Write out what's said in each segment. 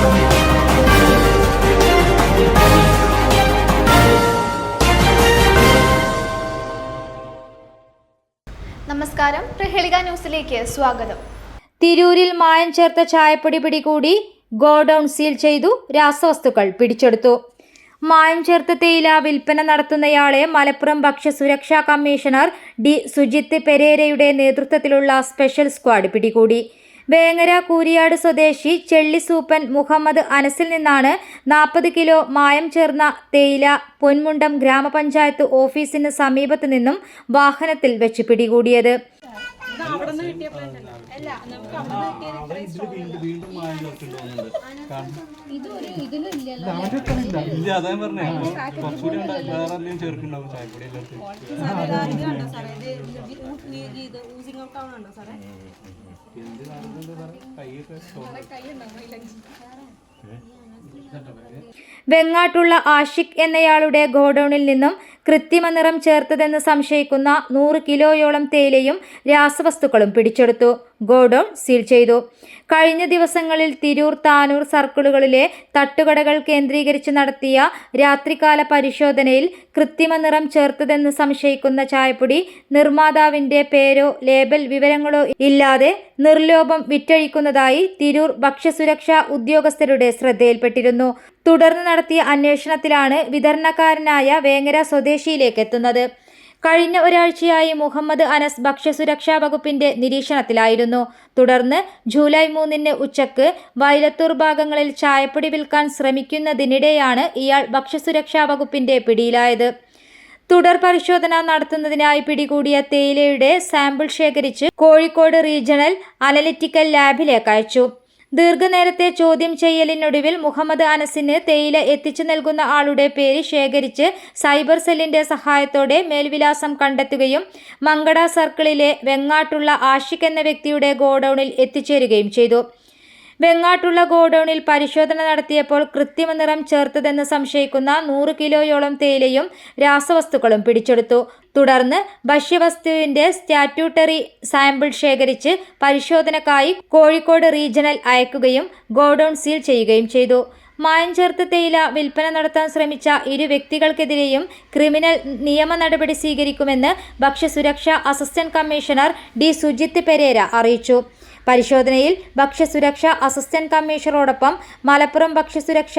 നമസ്കാരം. പ്രഹേളിക ന്യൂസിലേക്ക് സ്വാഗതം. തിരൂരിൽ മായം ചേർത്ത ചായപ്പൊടി പിടികൂടി ഗോഡൌൺ സീൽ ചെയ്തു രാസവസ്തുക്കൾ പിടിച്ചെടുത്തു. മായം ചേർത്ത തേയില വിൽപ്പന നടത്തുന്നയാളെ മലപ്പുറം ഭക്ഷ്യസുരക്ഷാ കമ്മീഷണർ ഡി. സുജിത്ത് പെരേരയുടെ നേതൃത്വത്തിലുള്ള സ്പെഷ്യൽ സ്ക്വാഡ് പിടികൂടി. വേങ്ങര കൂരിയാട് സ്വദേശി ചെള്ളിസൂപ്പൻ മുഹമ്മദ് അനസിൽ നിന്നാണ് നാൽപ്പത് കിലോ മായം ചേർന്ന തേയില പൊന്മുണ്ടം ഗ്രാമപഞ്ചായത്ത് ഓഫീസിന് സമീപത്തു നിന്നും വാഹനത്തിൽ വെച്ച് പിടികൂടിയത്. ഇല്ല അതാ പറഞ്ഞേ. കുറച്ചുകൂടി ഉണ്ടാവും വേറെ എന്തെങ്കിലും ചേർക്കുന്നുണ്ടാവും ചായപ്പൊടി എല്ലാവർക്കും. എന്ത് കാണുന്നുണ്ട് സാറേ? കൈയൊക്കെ വെങ്ങാട്ടുള്ള ആഷിഖ് എന്നയാളുടെ ഗോഡൌണിൽ നിന്നും കൃത്രിമ നിറം ചേർത്തതെന്ന് സംശയിക്കുന്ന നൂറ് കിലോയോളം തേയിലയും രാസവസ്തുക്കളും പിടിച്ചെടുത്തു. ഗോഡൌൺ സീൽ ചെയ്തു. കഴിഞ്ഞ ദിവസങ്ങളിൽ തിരൂർ താനൂർ സർക്കിളുകളിലെ തട്ടുകടകൾ കേന്ദ്രീകരിച്ച് നടത്തിയ രാത്രികാല പരിശോധനയിൽ കൃത്രിമ നിറം ചേർത്തതെന്ന് സംശയിക്കുന്ന ചായപ്പൊടി നിർമ്മാതാവിന്റെ പേരോ ലേബൽ വിവരങ്ങളോ ഇല്ലാതെ നിർലോഭം വിറ്റഴിക്കുന്നതായി തിരൂർ ഭക്ഷ്യസുരക്ഷാ ഉദ്യോഗസ്ഥരുടെ ശ്രദ്ധയിൽപ്പെട്ടിരുന്നു. തുടർന്ന് നടത്തിയ അന്വേഷണത്തിലാണ് വിതരണക്കാരനായ വേങ്ങര സ്വദേശിയിലേക്ക് എത്തുന്നത്. കഴിഞ്ഞ ഒരാഴ്ചയായി മുഹമ്മദ് അനസ് ഭക്ഷ്യസുരക്ഷാ വകുപ്പിന്റെ നിരീക്ഷണത്തിലായിരുന്നു. തുടർന്ന് ജൂലൈ മൂന്നിന് ഉച്ചയ്ക്ക് വൈലത്തൂർ ഭാഗങ്ങളിൽ ചായപ്പൊടി വിൽക്കാൻ ശ്രമിക്കുന്നതിനിടെയാണ് ഇയാൾ ഭക്ഷ്യസുരക്ഷാ വകുപ്പിന്റെ പിടിയിലായത്. തുടർ പരിശോധന നടത്തുന്നതിനായി പിടികൂടിയ തേയിലയുടെ സാമ്പിൾ ശേഖരിച്ച് കോഴിക്കോട് റീജിയണൽ അനലിറ്റിക്കൽ ലാബിലേക്ക് അയച്ചു. ദീർഘനേരത്തെ ചോദ്യം ചെയ്യലിനൊടുവിൽ മുഹമ്മദ് അനസിന് തേയില എത്തിച്ചു നൽകുന്ന ആളുടെ പേര് ശേഖരിച്ച് സൈബർ സെല്ലിന്റെ സഹായത്തോടെ മേൽവിലാസം കണ്ടെത്തുകയും മങ്കട സർക്കിളിലെ വെങ്ങാട്ടുള്ള ആഷിഖ് എന്ന വ്യക്തിയുടെ ഗോഡൌണിൽ എത്തിച്ചേരുകയും ചെയ്തു. വെങ്ങാട്ടുള്ള ഗോഡൌണിൽ പരിശോധന നടത്തിയപ്പോൾ കൃത്രിമ നിറം ചേർത്തതെന്ന് സംശയിക്കുന്ന നൂറ് കിലോയോളം തേയിലയും രാസവസ്തുക്കളും പിടിച്ചെടുത്തു. തുടർന്ന് ഭക്ഷ്യവസ്തുവിന്റെ സ്റ്റാറ്റ്യൂട്ടറി സാമ്പിൾ ശേഖരിച്ച് പരിശോധനക്കായി കോഴിക്കോട് റീജിയണൽ അയക്കുകയും ഗോഡൌൺ സീൽ ചെയ്യുകയും ചെയ്തു. മായം ചേർത്ത തേയില വിൽപ്പന നടത്താൻ ശ്രമിച്ച ഇരു വ്യക്തികൾക്കെതിരെയും ക്രിമിനൽ നിയമ നടപടി സ്വീകരിക്കുമെന്ന് ഭക്ഷ്യസുരക്ഷാ assistant commissioner D. Sujith Pereira അറിയിച്ചു. പരിശോധനയിൽ ഭക്ഷ്യസുരക്ഷ അസിസ്റ്റന്റ് കമ്മീഷണറോടൊപ്പം മലപ്പുറം ഭക്ഷ്യസുരക്ഷ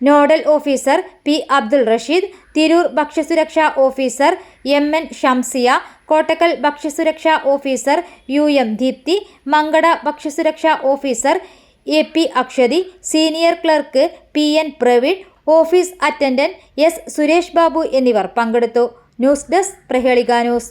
nodal officer P Abdul Rasheed Tirur ഭക്ഷ്യസുരക്ഷാ officer M N Shamsiya Kottakkal ഭക്ഷ്യസുരക്ഷാ officer U M Deepthi Mankada ഭക്ഷ്യസുരക്ഷാ officer A P Akshathi senior clerk P N Praveen office attendant S Suresh Babu എന്നിവർ പങ്കെടുത്തു. News desk Prahelika news.